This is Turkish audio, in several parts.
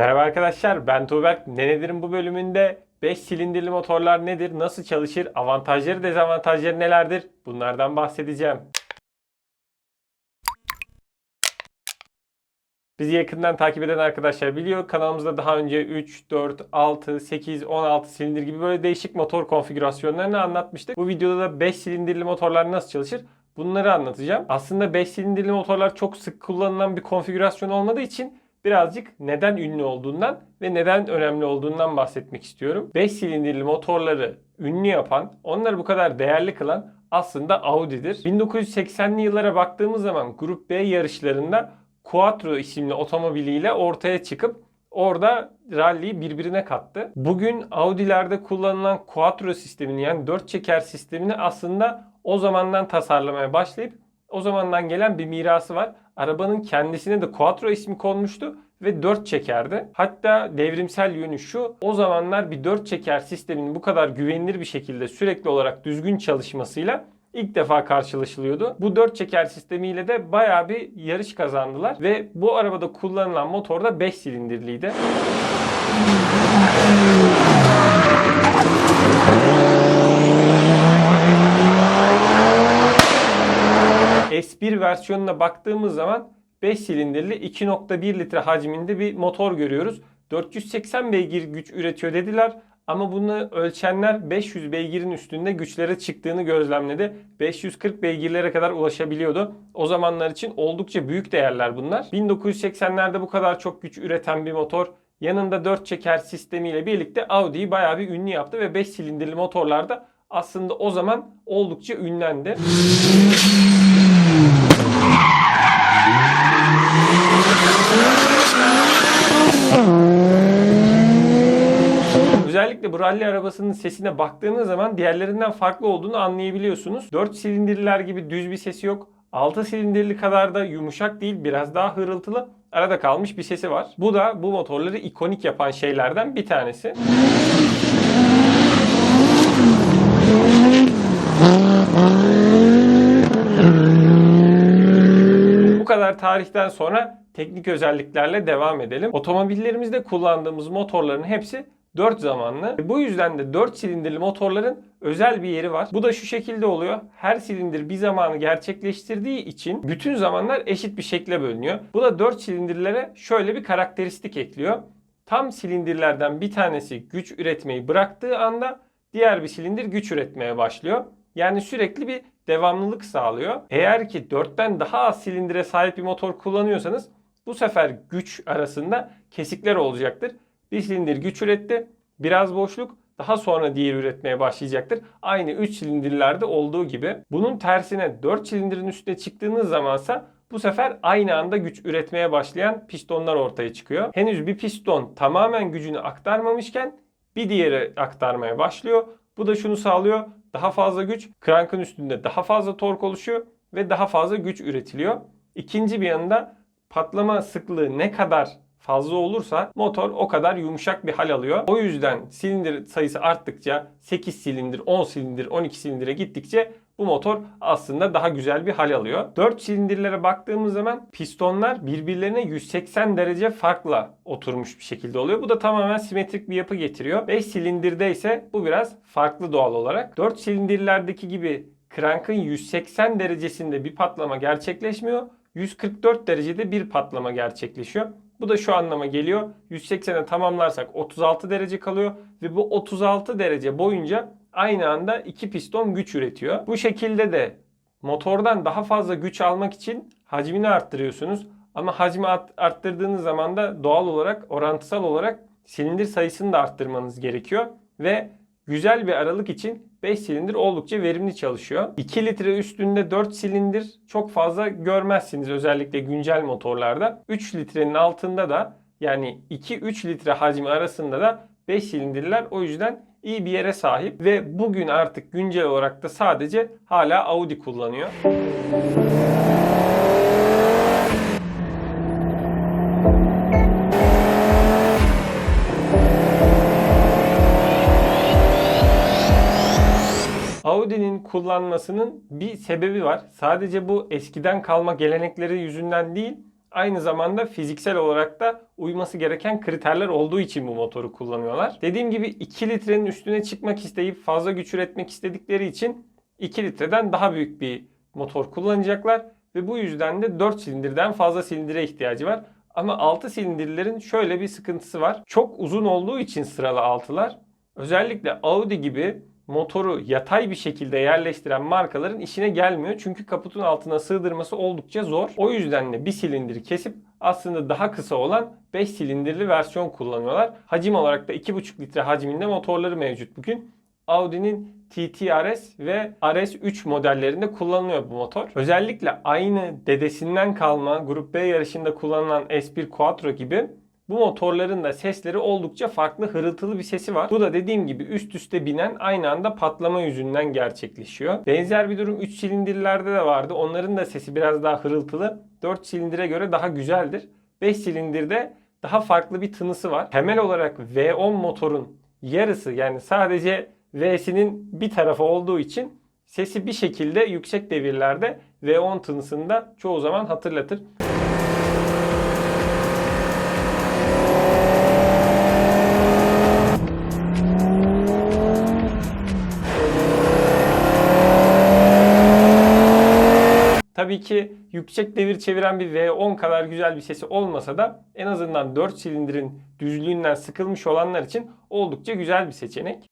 Merhaba arkadaşlar ben Tuğberk. Ne nedir'in bu bölümünde 5 silindirli motorlar nedir, nasıl çalışır, avantajları dezavantajları nelerdir bunlardan bahsedeceğim. Bizi yakından takip eden arkadaşlar biliyor. Kanalımızda daha önce 3, 4, 6, 8, 16 silindir gibi böyle değişik motor konfigürasyonlarını anlatmıştık. Bu videoda da 5 silindirli motorlar nasıl çalışır bunları anlatacağım. Aslında 5 silindirli motorlar çok sık kullanılan bir konfigürasyon olmadığı için birazcık neden ünlü olduğundan ve neden önemli olduğundan bahsetmek istiyorum. 5 silindirli motorları ünlü yapan, onları bu kadar değerli kılan aslında Audi'dir. 1980'li yıllara baktığımız zaman Grup B yarışlarında Quattro isimli otomobiliyle ortaya çıkıp orada rally'yi birbirine kattı. Bugün Audi'lerde kullanılan Quattro sistemini yani 4 çeker sistemini aslında o zamandan tasarlamaya başlayıp o zamandan gelen bir mirası var. Arabanın kendisine de Quattro ismi konmuştu ve 4 çekerdi. Hatta devrimsel yönü şu. O zamanlar bir 4 çeker sistemin bu kadar güvenilir bir şekilde sürekli olarak düzgün çalışmasıyla ilk defa karşılaşılıyordu. Bu 4 çeker sistemiyle de bayağı bir yarış kazandılar ve bu arabada kullanılan motor da 5 silindirliydi. S1 versiyonuna baktığımız zaman 5 silindirli 2.1 litre hacminde bir motor görüyoruz. 480 beygir güç üretiyor dediler ama bunu ölçenler 500 beygirin üstünde güçlere çıktığını gözlemledi. 540 beygirlere kadar ulaşabiliyordu. O zamanlar için oldukça büyük değerler bunlar. 1980'lerde bu kadar çok güç üreten bir motor yanında 4 çeker sistemiyle birlikte Audi'yi bayağı bir ünlü yaptı ve 5 silindirli motorlarda aslında o zaman oldukça ünlendi. Bu rally arabasının sesine baktığınız zaman diğerlerinden farklı olduğunu anlayabiliyorsunuz. 4 silindirler gibi düz bir sesi yok. 6 silindirli kadar da yumuşak değil, biraz daha hırıltılı. Arada kalmış bir sesi var. Bu da bu motorları ikonik yapan şeylerden bir tanesi. Bu kadar tarihten sonra teknik özelliklerle devam edelim. Otomobillerimizde kullandığımız motorların hepsi 4 zamanlı. Bu yüzden de 4 silindirli motorların özel bir yeri var. Bu da şu şekilde oluyor. Her silindir bir zamanı gerçekleştirdiği için bütün zamanlar eşit bir şekle bölünüyor. Bu da 4 silindirlere şöyle bir karakteristik ekliyor. Tam silindirlerden bir tanesi güç üretmeyi bıraktığı anda diğer bir silindir güç üretmeye başlıyor. Yani sürekli bir devamlılık sağlıyor. Eğer ki 4'ten daha az silindire sahip bir motor kullanıyorsanız bu sefer güç arasında kesikler olacaktır. Bir silindir güç üretti, biraz boşluk, daha sonra diğer üretmeye başlayacaktır. Aynı 3 silindirlerde olduğu gibi. Bunun tersine 4 silindirin üstüne çıktığınız zamansa bu sefer aynı anda güç üretmeye başlayan pistonlar ortaya çıkıyor. Henüz bir piston tamamen gücünü aktarmamışken bir diğeri aktarmaya başlıyor. Bu da şunu sağlıyor. Daha fazla güç, krankın üstünde daha fazla tork oluşuyor ve daha fazla güç üretiliyor. İkinci bir yanında patlama sıklığı ne kadar fazla olursa motor o kadar yumuşak bir hal alıyor. O yüzden silindir sayısı arttıkça 8 silindir, 10 silindir, 12 silindire gittikçe bu motor aslında daha güzel bir hal alıyor. 4 silindirlere baktığımız zaman pistonlar birbirlerine 180 derece farkla oturmuş bir şekilde oluyor. Bu da tamamen simetrik bir yapı getiriyor. 5 silindirde ise bu biraz farklı doğal olarak. 4 silindirlerdeki gibi krankın 180 derecesinde bir patlama gerçekleşmiyor. 144 derecede bir patlama gerçekleşiyor. Bu da şu anlama geliyor. 180'e tamamlarsak 36 derece kalıyor ve bu 36 derece boyunca aynı anda iki piston güç üretiyor. Bu şekilde de motordan daha fazla güç almak için hacmini arttırıyorsunuz. Ama hacmi arttırdığınız zaman da doğal olarak orantısal olarak silindir sayısını da arttırmanız gerekiyor. Ve güzel bir aralık için 5 silindir oldukça verimli çalışıyor. 2 litre üstünde 4 silindir çok fazla görmezsiniz özellikle güncel motorlarda. 3 litrenin altında da yani 2-3 litre hacmi arasında da 5 silindirler o yüzden iyi bir yere sahip ve bugün artık güncel olarak da sadece hala Audi kullanıyor. Audi'nin kullanmasının bir sebebi var. Sadece bu eskiden kalma gelenekleri yüzünden değil, aynı zamanda fiziksel olarak da uyması gereken kriterler olduğu için bu motoru kullanıyorlar. Dediğim gibi 2 litrenin üstüne çıkmak isteyip fazla güç üretmek istedikleri için 2 litreden daha büyük bir motor kullanacaklar ve bu yüzden de 4 silindirden fazla silindire ihtiyacı var. Ama 6 silindirlerin şöyle bir sıkıntısı var. Çok uzun olduğu için sıralı 6'lar özellikle Audi gibi motoru yatay bir şekilde yerleştiren markaların işine gelmiyor. Çünkü kaputun altına sığdırması oldukça zor. O yüzden de bir silindiri kesip aslında daha kısa olan 5 silindirli versiyon kullanıyorlar. Hacim olarak da 2,5 litre hacminde motorları mevcut bugün. Audi'nin TT RS ve RS3 modellerinde kullanılıyor bu motor. Özellikle aynı dedesinden kalma Grup B yarışında kullanılan S1 Quattro gibi bu motorların da sesleri oldukça farklı hırıltılı bir sesi var. Bu da dediğim gibi üst üste binen aynı anda patlama yüzünden gerçekleşiyor. Benzer bir durum 3 silindirlerde de vardı. Onların da sesi biraz daha hırıltılı. 4 silindire göre daha güzeldir. 5 silindirde daha farklı bir tınısı var. Temel olarak V10 motorun yarısı yani sadece V'sinin bir tarafı olduğu için sesi bir şekilde yüksek devirlerde V10 tınısında çoğu zaman hatırlatır. Tabii ki yüksek devir çeviren bir V10 kadar güzel bir sesi olmasa da en azından 4 silindirin düzlüğünden sıkılmış olanlar için oldukça güzel bir seçenek.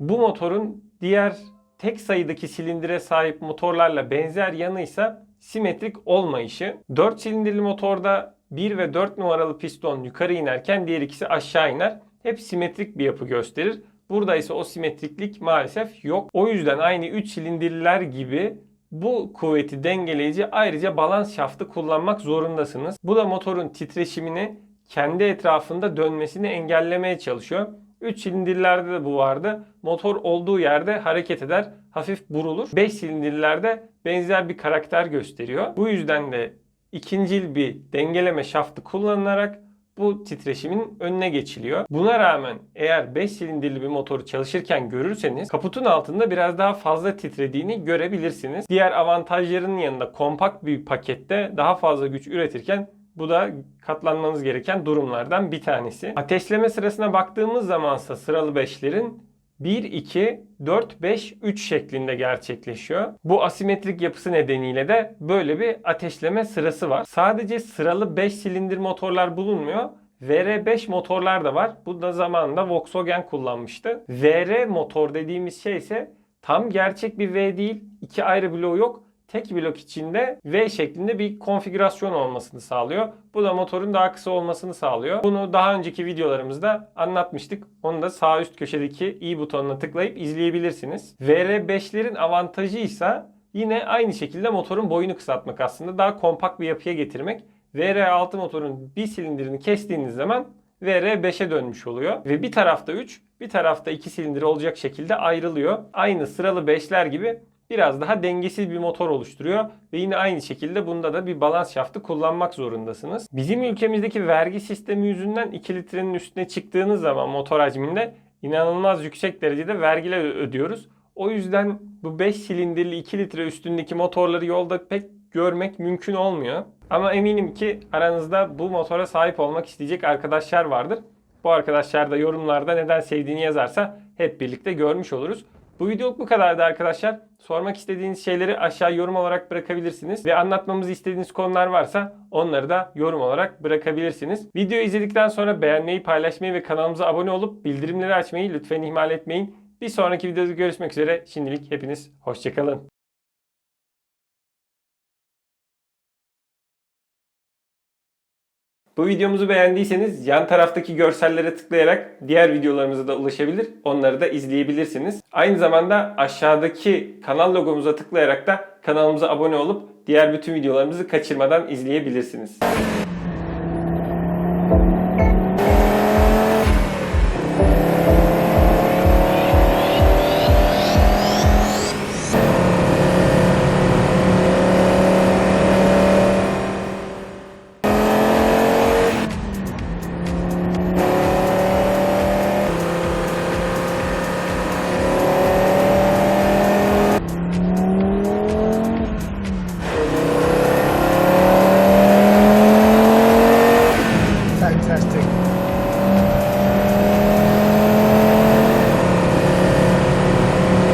Bu motorun diğer tek sayıdaki silindire sahip motorlarla benzer yanıysa simetrik olmayışı. 4 silindirli motorda 1 ve 4 numaralı piston yukarı inerken diğer ikisi aşağı iner. Hep simetrik bir yapı gösterir. Burada ise o simetriklik maalesef yok. O yüzden aynı 3 silindirliler gibi bu kuvveti dengeleyici ayrıca balans şaftı kullanmak zorundasınız. Bu da motorun titreşimini kendi etrafında dönmesini engellemeye çalışıyor. 3 silindirlerde de bu vardı. Motor olduğu yerde hareket eder, hafif burulur. 5 silindirlerde benzer bir karakter gösteriyor. Bu yüzden de ikincil bir dengeleme şaftı kullanılarak bu titreşimin önüne geçiliyor. Buna rağmen eğer 5 silindirli bir motoru çalışırken görürseniz kaputun altında biraz daha fazla titrediğini görebilirsiniz. Diğer avantajlarının yanında kompakt bir pakette daha fazla güç üretirken bu da katlanmanız gereken durumlardan bir tanesi. Ateşleme sırasına baktığımız zamansa sıralı 5'lerin 1, 2, 4, 5, 3 şeklinde gerçekleşiyor. Bu asimetrik yapısı nedeniyle de böyle bir ateşleme sırası var. Sadece sıralı 5 silindir motorlar bulunmuyor. VR5 motorlar da var. Bu da zamanında Volkswagen kullanmıştı. VR motor dediğimiz şey ise tam gerçek bir V değil. İki ayrı bloğu yok tek blok içinde V şeklinde bir konfigürasyon olmasını sağlıyor. Bu da motorun daha kısa olmasını sağlıyor. Bunu daha önceki videolarımızda anlatmıştık. Onu da sağ üst köşedeki i butonuna tıklayıp izleyebilirsiniz. VR5'lerin avantajı ise yine aynı şekilde motorun boyunu kısaltmak aslında. Daha kompakt bir yapıya getirmek. VR6 motorun bir silindirini kestiğiniz zaman VR5'e dönmüş oluyor. Ve bir tarafta 3, bir tarafta 2 silindir olacak şekilde ayrılıyor. Aynı sıralı 5'ler gibi biraz daha dengesiz bir motor oluşturuyor. Ve yine aynı şekilde bunda da bir balans şaftı kullanmak zorundasınız. Bizim ülkemizdeki vergi sistemi yüzünden 2 litrenin üstüne çıktığınız zaman motor hacminde inanılmaz yüksek derecede vergiler ödüyoruz. O yüzden bu 5 silindirli 2 litre üstündeki motorları yolda pek görmek mümkün olmuyor. Ama eminim ki aranızda bu motora sahip olmak isteyecek arkadaşlar vardır. Bu arkadaşlar da yorumlarda neden sevdiğini yazarsa hep birlikte görmüş oluruz. Bu videoluk bu kadardı arkadaşlar. Sormak istediğiniz şeyleri aşağı yorum olarak bırakabilirsiniz. Ve anlatmamızı istediğiniz konular varsa onları da yorum olarak bırakabilirsiniz. Videoyu izledikten sonra beğenmeyi, paylaşmayı ve kanalımıza abone olup bildirimleri açmayı lütfen ihmal etmeyin. Bir sonraki videoda görüşmek üzere. Şimdilik hepiniz hoşçakalın. Bu videomuzu beğendiyseniz yan taraftaki görsellere tıklayarak diğer videolarımıza da ulaşabilir. Onları da izleyebilirsiniz. Aynı zamanda aşağıdaki kanal logomuza tıklayarak da kanalımıza abone olup diğer bütün videolarımızı kaçırmadan izleyebilirsiniz.